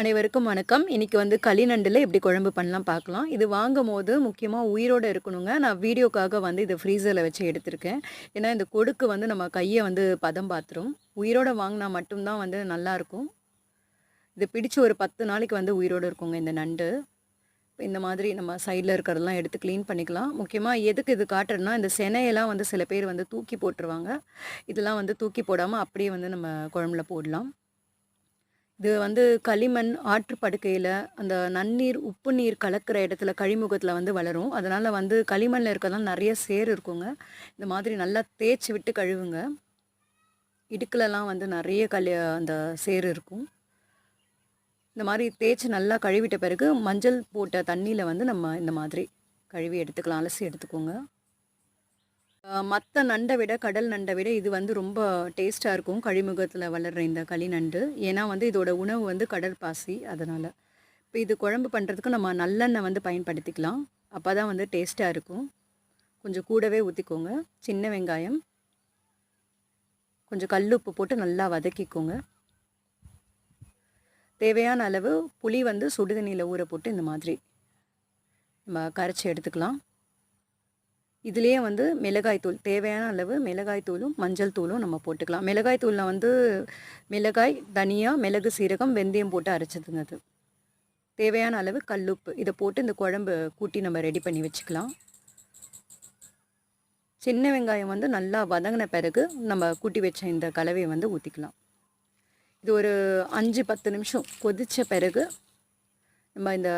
அனைவருக்கும் வணக்கம். இன்னைக்கு வந்து களிநண்டில் எப்படி குழம்பு பண்ணலாம் பார்க்கலாம். இது வாங்கும் போது முக்கியமாக உயிரோடு இருக்கணுங்க. நான் வீடியோக்காக வந்து இதை ஃப்ரீசரில் வச்சு எடுத்திருக்கேன். ஏன்னா இந்த கொடுக்கு வந்து நம்ம கையை வந்து பதம் பார்த்துரும் உயிரோடு வாங்கினா மட்டும்தான் வந்து நல்லாயிருக்கும் இது பிடிச்சி ஒரு பத்து நாளைக்கு வந்து உயிரோடு இருக்குங்க இந்த நண்டு. இந்த மாதிரி நம்ம சைடில் இருக்கிறதெல்லாம் எடுத்து க்ளீன் பண்ணிக்கலாம். முக்கியமாக எதுக்கு இது காட்டுறதுனா இந்த செனையெல்லாம் வந்து சில பேர் வந்து தூக்கி போட்டுருவாங்க. இதெல்லாம் வந்து தூக்கி போடாமல் அப்படியே வந்து நம்ம குழம்புல போடலாம். இது வந்து களிமண் ஆற்று படுக்கையில் அந்த நன்னீர் உப்பு நீர் கலக்கிற இடத்துல கழிமுகத்தில் வந்து வளரும். அதனால் வந்து களிமண்ணில் இருக்கிறதெல்லாம் நிறைய சேர் இருக்குங்க. இந்த மாதிரி நல்லா தேய்ச்சி விட்டு கழுவுங்க. இடுக்கிலலாம் வந்து நிறைய களி அந்த சேர் இருக்கும். இந்த மாதிரி தேய்ச்சி நல்லா கழுவிட்ட பிறகு மஞ்சள் போட்ட தண்ணியில் வந்து நம்ம இந்த மாதிரி கழுவி எடுத்துக்கலாம். அலசி எடுத்துக்கோங்க. மற்ற நண்டை விட கடல் நண்டை விட இது வந்து ரொம்ப டேஸ்ட்டாக இருக்கும். கழிமுகத்தில் வளர்கிற இந்த களி நண்டு. ஏன்னா வந்து இதோட உணவு வந்து கடல் பாசி அதனால் இப்போ இது குழம்பு பண்ணுறதுக்கு நம்ம நல்லெண்ணெய் வந்து பயன்படுத்திக்கலாம். அப்போ தான் வந்து டேஸ்ட்டாக இருக்கும். கொஞ்சம் கூடவே ஊற்றிக்கோங்க சின்ன வெங்காயம். கொஞ்சம் கல் உப்பு போட்டு நல்லா வதக்கிக்கோங்க. தேவையான அளவு புளி வந்து சுடுதண்ணியில் ஊற போட்டு இந்த மாதிரி நம்ம கரைச்சி எடுத்துக்கலாம். இதுலேயே வந்து மிளகாய் தூள் தேவையான அளவு மிளகாய் தூளும் மஞ்சள் தூளும் நம்ம போட்டுக்கலாம். மிளகாய் தூளில் வந்து மிளகாய் தனியா மிளகு சீரகம் வெந்தயம் போட்டு அரைச்சதுங்க அது தேவையான அளவு கல்லுப்பு இதை போட்டு இந்த குழம்பு கூட்டி நம்ம ரெடி பண்ணி வச்சுக்கலாம். சின்ன வெங்காயம் வந்து நல்லா வதங்கின பிறகு நம்ம கூட்டி வச்ச இந்த கலவையை வந்து ஊற்றிக்கலாம் இது ஒரு அஞ்சு பத்து நிமிஷம் கொதித்த பிறகு நம்ம இந்த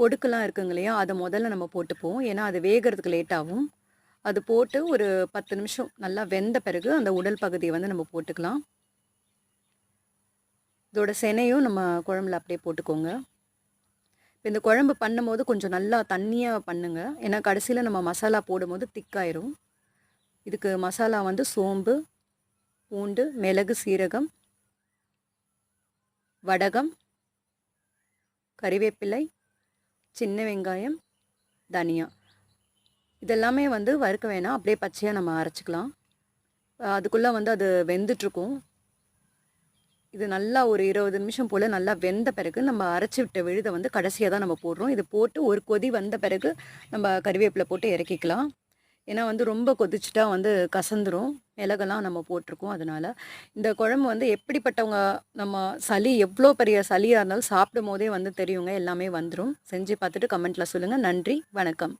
கொடுக்கெல்லாம் இருக்குங்க இல்லையா? அதை முதல்ல நம்ம போட்டுப்போம். ஏன்னா அது வேகிறதுக்கு லேட் ஆகும். அது போட்டு ஒரு பத்து நிமிஷம் நல்லா வெந்த பிறகு அந்த உடல் பகுதியை வந்து நம்ம போட்டுக்கலாம். இதோட செனையும் நம்ம குழம்புல அப்படியே போட்டுக்கோங்க. இப்போ இந்த குழம்பு பண்ணும்போது கொஞ்சம் நல்லா தண்ணியாக பண்ணுங்க. ஏன்னா கடைசியில் நம்ம மசாலா போடும்போது திக்காயிரும். இதுக்கு மசாலா வந்து சோம்பு பூண்டு மிளகு சீரகம் வடகம் கறிவேப்பிலை சின்ன வெங்காயம் தனியா. இதெல்லாமே வந்து வறுக்க வேணாம். அப்படியே பச்சையாக நம்ம அரைச்சிக்கலாம். அதுக்குள்ளே வந்து அது வெந்துட்ருக்கும் இது நல்லா ஒரு இருபது நிமிஷம் போல் நல்லா வெந்த பிறகு நம்ம அரைச்சி விட்ட விழுதை வந்து கடைசியாக தான் நம்ம போடுறோம். இது போட்டு ஒரு கொதி வந்த பிறகு நம்ம கறிவேப்பிலை போட்டு இறக்கிக்கலாம். ஏன்னா வந்து ரொம்ப கொதிச்சுட்டா வந்து கசந்துரும். இலகெல்லாம் நம்ம போட்டிருக்கோம். அதனால் இந்த குழம்பு வந்து எப்படிப்பட்டவங்க நம்ம சளி எவ்வளோ பெரிய சளியாக இருந்தாலும் சாப்பிடும் போதே வந்து தெரியுங்க. எல்லாமே வந்துடும் செஞ்சு பார்த்துட்டு கமெண்ட்டில் சொல்லுங்கள் நன்றி. வணக்கம்.